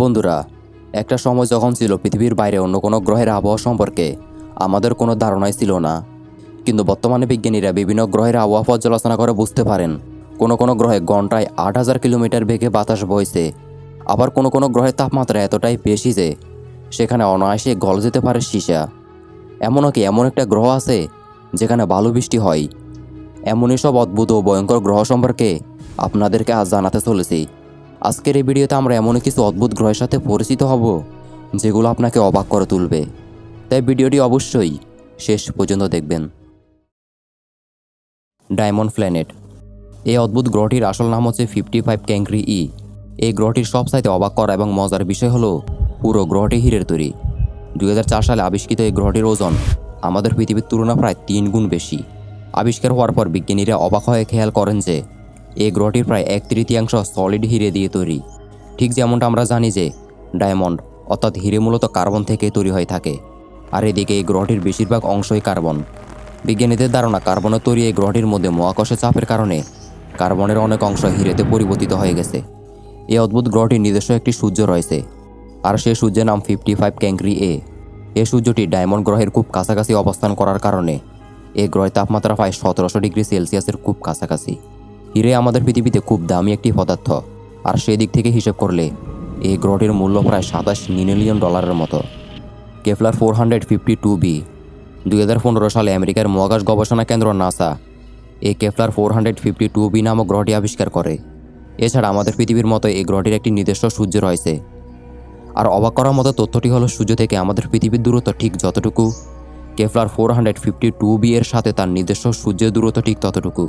বন্ধুরা, একটা সময় যখন ছিল পৃথিবীর বাইরে অন্য কোনো গ্রহের আবহাওয়া সম্পর্কে, আমাদের কোনো ধারণাই ছিল না। কিন্তু বর্তমানে বিজ্ঞানীরা বিভিন্ন গ্রহের আবহাওয়া পর্যালোচনা করে বুঝতে পারেন, কোনো কোনো গ্রহে ঘন্টায় আট হাজার কিলোমিটার বেগে বাতাস বইছে। আবার কোনো কোনো গ্রহের তাপমাত্রা এতটাই বেশি যে, সেখানে অনায়াসে গল যেতে পারে সীসা। এমনও কি এমন একটা গ্রহ আছে, যেখানে বালু বৃষ্টি হয়? এমনই সব অদ্ভুত ও ভয়ঙ্কর গ্রহ সম্পর্কে আপনাদেরকে আজ জানাতে চলেছি। আজকের এই ভিডিওতে আমরা এমন কিছু অদ্ভুত গ্রহের সাথে পরিচিত হব, যেগুলো আপনাকে অবাক করে তুলবে। তাই ভিডিওটি অবশ্যই শেষ পর্যন্ত দেখবেন। Diamond planet. এই অদ্ভুত গ্রহটির আসল নাম হচ্ছে ফিফটি ফাইভ ক্যাংক্রি ই। এই গ্রহটির সব সবচাইতে অবাক করা এবং মজার বিষয় হলো, পুরো গ্রহটি হীরের তৈরি। দুই হাজার চার সালে আবিষ্কৃত এই গ্রহটির ওজন আমাদের পৃথিবীর তুলনা প্রায় তিন গুণ বেশি। আবিষ্কার হওয়ার পর বিজ্ঞানীরা অবাক হয়ে খেয়াল করেন যে এই গ্রহটির প্রায় এক তৃতীয়াংশ সলিড হিরে দিয়ে তৈরি। ঠিক যেমনটা আমরা জানি যে ডায়মন্ড অর্থাৎ হিরে মূলত কার্বন থেকে তৈরি হয়ে থাকে। আর এদিকে এই গ্রহটির বেশিরভাগ অংশই কার্বন বিজ্ঞানীদের ধারণা কার্বনের তৈরি এই গ্রহটির মধ্যে মহাকর্ষের চাপের কারণে কার্বনের অনেক অংশ হিরেতে পরিবর্তিত হয়ে গেছে। এই অদ্ভুত গ্রহটির নিজস্ব একটি সূর্য রয়েছে। আর সেই সূর্যের নাম ফিফটি ফাইভ ক্যাংক্রি এ এই সূর্যটি ডায়মন্ড গ্রহের খুব কাছাকাছি অবস্থান করার কারণে এই গ্রহের তাপমাত্রা প্রায় সতেরোশো ডিগ্রি সেলসিয়াসের খুব কাছাকাছি। হিরে আমাদের পৃথিবীতে খুব দামি একটি পদার্থ, আর সেই দিক থেকে হিসেব করলে এই গ্রহটির মূল্য প্রায় সাতাশ মিলিয়ন ডলারের মতো। Kepler four hundred fifty two B, দুই হাজার পনেরো সালে আমেরিকার মহাকাশ গবেষণা কেন্দ্র নাসা এই Kepler four hundred fifty two B নামক গ্রহটি আবিষ্কার করে। এছাড়া আমাদের পৃথিবীর মতো এই গ্রহটির একটি নিজস্ব সূর্য রয়েছে। আর অবাক করার মতো তথ্যটি হলো, সূর্য থেকে আমাদের পৃথিবীর দূরত্ব ঠিক যতটুকু, Kepler four hundred fifty two B এর সাথে তার নিজস্ব সূর্যের দূরত্ব ঠিক ততটুকু।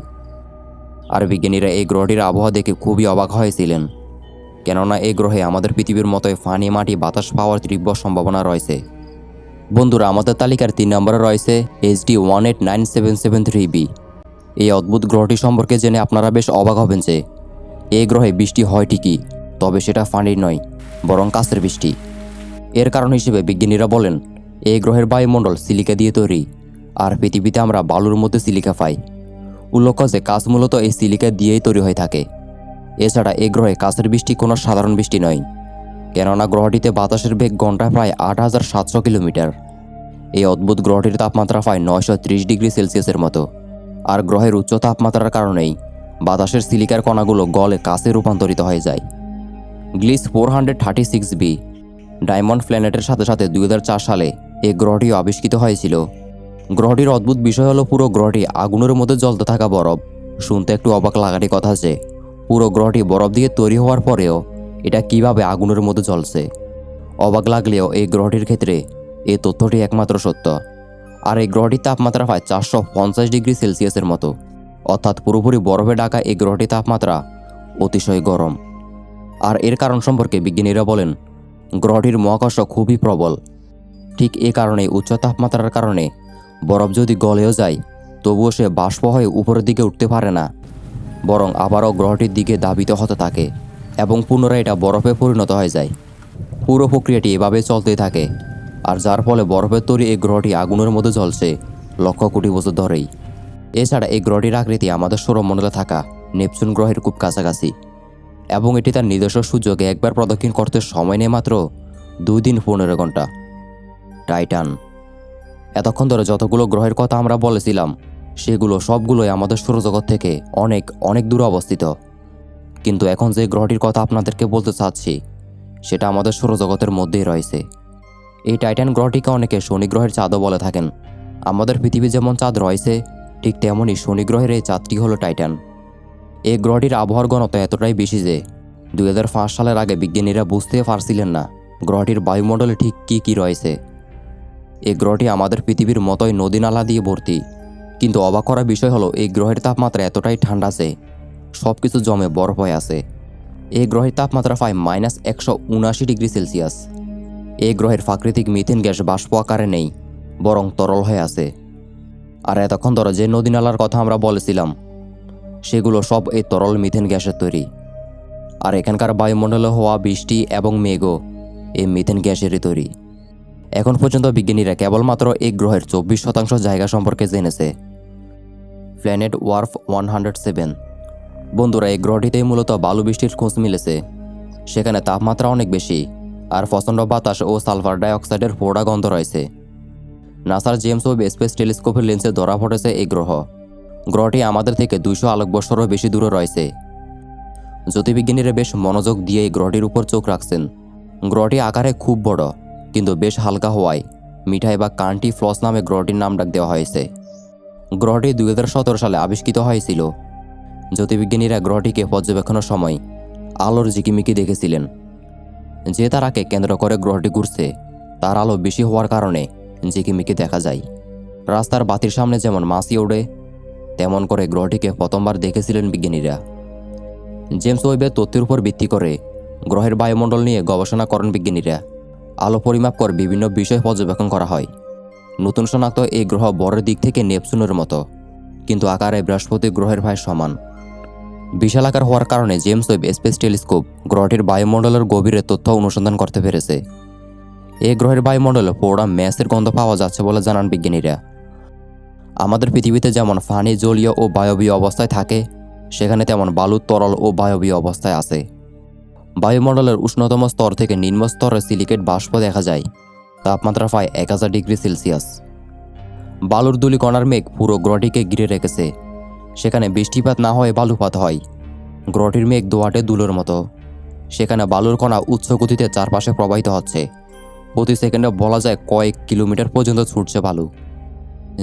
আর বিজ্ঞানীরা এই গ্রহটির আবহাওয়া দেখে খুবই অবাক হয়েছিলেন। কেননা এই গ্রহে আমাদের পৃথিবীর মতোই ফানি মাটি, বাতাস পাওয়ার তীব্র সম্ভাবনা রয়েছে। বন্ধুরা, আমাদের তালিকার তিন নম্বরে রয়েছে HD one eight nine seven seven three B. এই অদ্ভুত গ্রহটি সম্পর্কে জেনে আপনারা বেশ অবাক হবেন যে, এই গ্রহে বৃষ্টি হয় ঠিকই, তবে সেটা ফানির নয়, বরং কাছের বৃষ্টি। এর কারণ হিসেবে বিজ্ঞানীরা বলেন, এই গ্রহের বায়ুমণ্ডল সিলিকা দিয়ে তৈরি, আর পৃথিবীতে আমরা বালুর মধ্যে সিলিকা পাই। উল্লেখ্য যে কাজ মূলত এই সিলিকা দিয়েই তৈরি হয়ে থাকে। এছাড়া এই গ্রহে কাছের বৃষ্টি কোনো সাধারণ বৃষ্টি নয়, কেননা গ্রহটিতে বাতাসের বেগ ঘন্টায় প্রায় আট হাজার সাতশো কিলোমিটার। এই অদ্ভুত গ্রহটির তাপমাত্রা প্রায় নয়শো ত্রিশ ডিগ্রি সেলসিয়াসের মতো। আর গ্রহের উচ্চ তাপমাত্রার কারণেই বাতাসের সিলিকার কণাগুলো গলে কাছে রূপান্তরিত হয়ে যায়। Gliese four hundred thirty six B, diamond প্ল্যানেটের সাথে সাথে দু হাজার চার সালে এই গ্রহটিও আবিষ্কৃত হয়েছিল। গ্রহটির অদ্ভুত বিষয় হলো পুরো গ্রহটি আগুনের মধ্যে জ্বলতে থাকা বরফ। শুনতে একটু অবাক লাগারই কথা যে, পুরো গ্রহটি বরফ দিয়ে তৈরি হওয়ার পরেও এটা কীভাবে আগুনের মধ্যে জ্বলছে। অবাক লাগলেও এই গ্রহটির ক্ষেত্রে এই তথ্যটি একমাত্র সত্য। আর এই গ্রহটির তাপমাত্রা প্রায় চারশো পঞ্চাশ ডিগ্রি সেলসিয়াসের মতো। অর্থাৎ পুরোপুরি বরফে ঢাকা এই গ্রহটির তাপমাত্রা অতিশয় গরম। আর এর কারণ সম্পর্কে বিজ্ঞানীরা বলেন, গ্রহটির মহাকর্ষ খুবই প্রবল। ঠিক এ কারণে উচ্চ তাপমাত্রার কারণে বরফ যদি গলেও যায়, তবুও সে বাষ্প হয়ে উপরের দিকে উঠতে পারে না, বরং আবারও গ্রহটির দিকে দাবিত হতে থাকে এবং পুনরায় এটা বরফে পরিণত হয়ে যায়। পুরো প্রক্রিয়াটি এভাবে চলতে থাকে, আর যার ফলে বরফের তৈরি এই গ্রহটি আগুনের মধ্যে জ্বলছে লক্ষ কোটি বছর ধরেই। এছাড়া এই গ্রহটির আকৃতি আমাদের সৌরমণ্ডলে থাকা নেপচুন গ্রহের খুব কাছাকাছি, এবং এটি তার নিজস্ব সূর্যকে একবার প্রদক্ষিণ করতে সময় নেয় মাত্র দুই দিন পনেরো ঘণ্টা। টাইটান এতক্ষণ ধরে যতগুলো গ্রহের কথা আমরা বলেছিলাম, সেগুলো সবগুলোই আমাদের সৌরজগৎ থেকে অনেক অনেক দূরে অবস্থিত। কিন্তু এখন যে গ্রহটির কথা আপনাদেরকে বলতে চাচ্ছি, সেটা আমাদের সৌরজগতের মধ্যেই রয়েছে। এই টাইটান গ্রহটিকে অনেকে শনি গ্রহের চাঁদও বলে থাকেন। আমাদের পৃথিবী যেমন চাঁদ রয়েছে, ঠিক তেমনই শনি গ্রহের এই চাঁদটি হলো টাইটান। এই গ্রহটির আবহাওয়ার ঘনত্ব এতটাই বেশি যে দু হাজার পাঁচ সালের আগে বিজ্ঞানীরা বুঝতে পারছিলেন না গ্রহটির বায়ুমণ্ডলে ঠিক কী কী রয়েছে। এই গ্রহটি আমাদের পৃথিবীর মতোই নদী নালা দিয়ে ভর্তি। কিন্তু অবাক করার বিষয় হলো, এই গ্রহের তাপমাত্রা এতটাই ঠান্ডা আছে সব কিছু জমে বরফ হয়ে আছে। এই গ্রহের তাপমাত্রা প্রায় মাইনাস একশো উনআশি ডিগ্রি সেলসিয়াস। এই গ্রহের প্রাকৃতিক মিথেন গ্যাস বাষ্প আকারে নেই, বরং তরল হয়ে আছে। আর এতক্ষণ ধরে যে নদী নালার কথা আমরা বলেছিলাম, সেগুলো সব এই তরল মিথেন গ্যাসের তৈরি। আর এখানকার বায়ুমণ্ডলে হওয়া বৃষ্টি এবং মেঘও এই মিথেন গ্যাসেরই তৈরি। এখন পর্যন্ত বিজ্ঞানীরা কেবলমাত্র এই গ্রহের চব্বিশ শতাংশ জায়গা সম্পর্কে জেনেছে। Planet Wolf one hundred seven. বন্ধুরা, এই গ্রহটিতেই মূলত বালু বৃষ্টির খোঁজ মিলেছে। সেখানে তাপমাত্রা অনেক বেশি, আর প্রচণ্ড বাতাস ও সালফার ডাইঅক্সাইডের পোড়া গন্ধ রয়েছে। নাসার জেমস ওয়েব স্পেস টেলিস্কোপের লেন্সে ধরা পড়েছে এই গ্রহ। গ্রহটি আমাদের থেকে দুইশো আলোকবর্ষরও বেশি দূরে রয়েছে। জ্যোতির্বিজ্ঞানীরা বেশ মনোযোগ দিয়ে এই গ্রহটির উপর চোখ রাখছেন। গ্রহটি আকারে খুব বড়। কিন্তু বেশ হালকা হওয়ায় মিঠাই বা কান্টি ফ্লস নামে গ্রহটির নাম ডাক দেওয়া হয়েছে। গ্রহটি দুই হাজার সতেরো সালে আবিষ্কৃত হয়েছিল। জ্যোতির্বিজ্ঞানীরা গ্রহটিকে পর্যবেক্ষণের সময় আলোর ঝিকিমিকি দেখেছিলেন। যে তারাকে কেন্দ্র করে গ্রহটি ঘুরছে, তার আলো বেশি হওয়ার কারণে ঝিকিমিকি দেখা যায়। রাস্তার বাতির সামনে যেমন মাছি ওড়ে, তেমন করে গ্রহটিকে প্রথমবার দেখেছিলেন বিজ্ঞানীরা। জেমস ওয়েবের তথ্যের উপর ভিত্তি করে গ্রহের বায়ুমণ্ডল নিয়ে গবেষণা করেন বিজ্ঞানীরা। আলো পরিমাপ করে বিভিন্ন বিষয় পর্যবেক্ষণ করা হয়। নতুন শনাক্ত এই গ্রহ বড়ের দিক থেকে নেপচুনের মতো, কিন্তু আকারে বৃহস্পতি গ্রহের ভাই সমান। বিশাল আকার হওয়ার কারণে জেমস ওয়েব স্পেস টেলিস্কোপ গ্রহটির বায়ুমণ্ডলের গভীরে তথ্য অনুসন্ধান করতে পেরেছে। এই গ্রহের বায়ুমণ্ডলে পোড়া ম্যাসের গন্ধ পাওয়া যাচ্ছে বলে জানান বিজ্ঞানীরা। আমাদের পৃথিবীতে যেমন ফানি, জলীয় ও বায়বীয় অবস্থায় থাকে, সেখানে তেমন বালু, তরল ও বায়বীয় অবস্থায় আছে। বায়ুমণ্ডলের উষ্ণতম স্তর থেকে নিম্ন স্তরে সিলিকেট বাষ্প দেখা যায়। তাপমাত্রা প্রায় এক হাজার ডিগ্রি সেলসিয়াস। বালুর দুলি কণার মেঘ পুরো গ্রহটিকে ঘিরে রেখেছে। সেখানে বৃষ্টিপাত না হয়ে বালুপাত হয়। গ্রহটির মেঘ দোয়াটে দুলোর মতো। সেখানে বালুর কণা উচ্চ গতিতে চারপাশে প্রবাহিত হচ্ছে। প্রতি সেকেন্ডে বলা যায় কয়েক কিলোমিটার পর্যন্ত ছুটছে বালু।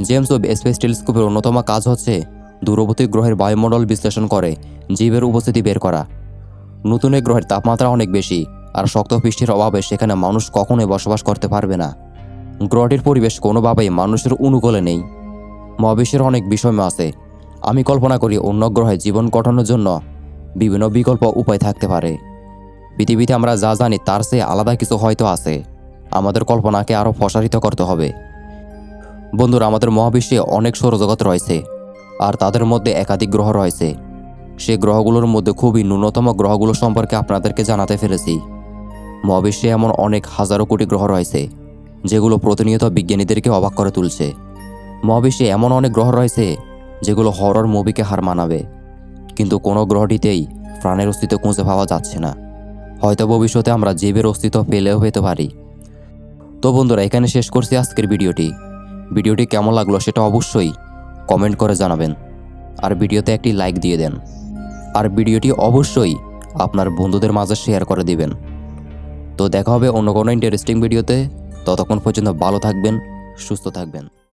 জেমস ওয়েব স্পেস টেলিস্কোপের অন্যতম কাজ হচ্ছে দূরবর্তী গ্রহের বায়ুমণ্ডল বিশ্লেষণ করে জীবের উপস্থিতি বের করা। নতুন এই গ্রহের তাপমাত্রা অনেক বেশি, আর শক্ত পৃষ্ঠের অভাবে সেখানে মানুষ কখনোই বসবাস করতে পারবে না। গ্রহটির পরিবেশ কোনোভাবেই মানুষের অনুকূলে নেই। মহাবিশ্বের অনেক বিষয় আছে। আমি কল্পনা করি অন্য গ্রহে জীবন গঠনের জন্য বিভিন্ন বিকল্প উপায় থাকতে পারে। পৃথিবীতে আমরা যা জানি তার চেয়ে আলাদা কিছু হয়তো আছে। আমাদের কল্পনাকে আরও প্রসারিত করতে হবে। বন্ধুরা, আমাদের মহাবিশ্বে অনেক সৌরজগৎ রয়েছে, আর তাদের মধ্যে একাধিক গ্রহ রয়েছে। সে গ্রহগুলোর মধ্যে খুবই ন্যূনতম গ্রহগুলো সম্পর্কে আপনাদেরকে জানাতে ফেলেছি। মহাবিশ্বে এমন অনেক হাজারো কোটি গ্রহ রয়েছে, যেগুলো প্রতিনিয়ত বিজ্ঞানীদেরকে অবাক করে তুলছে। মহাবিশ্বে এমন অনেক গ্রহ রয়েছে, যেগুলো হরর মুভিকে হার মানাবে। কিন্তু কোনো গ্রহটিতেই প্রাণের অস্তিত্ব খুঁজে পাওয়া যাচ্ছে না। হয়তো ভবিষ্যতে আমরা জীবের অস্তিত্ব পেলেও পেতে পারি। তো বন্ধুরা, এখানে শেষ করছি আজকের ভিডিওটি। ভিডিওটি কেমন লাগল সেটা অবশ্যই কমেন্ট করে জানাবেন। আর ভিডিওতে একটি লাইক দিয়ে দেন। আর ভিডিওটি অবশ্যই আপনার বন্ধুদের মাঝে শেয়ার করে দিবেন। তো দেখা হবে অন্য কোনো ইন্টারেস্টিং ভিডিওতে ততক্ষণ পর্যন্ত ভালো থাকবেন, সুস্থ থাকবেন।